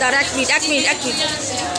দাঁড়া এক মিনিট এক মিনিট এক মিনিট।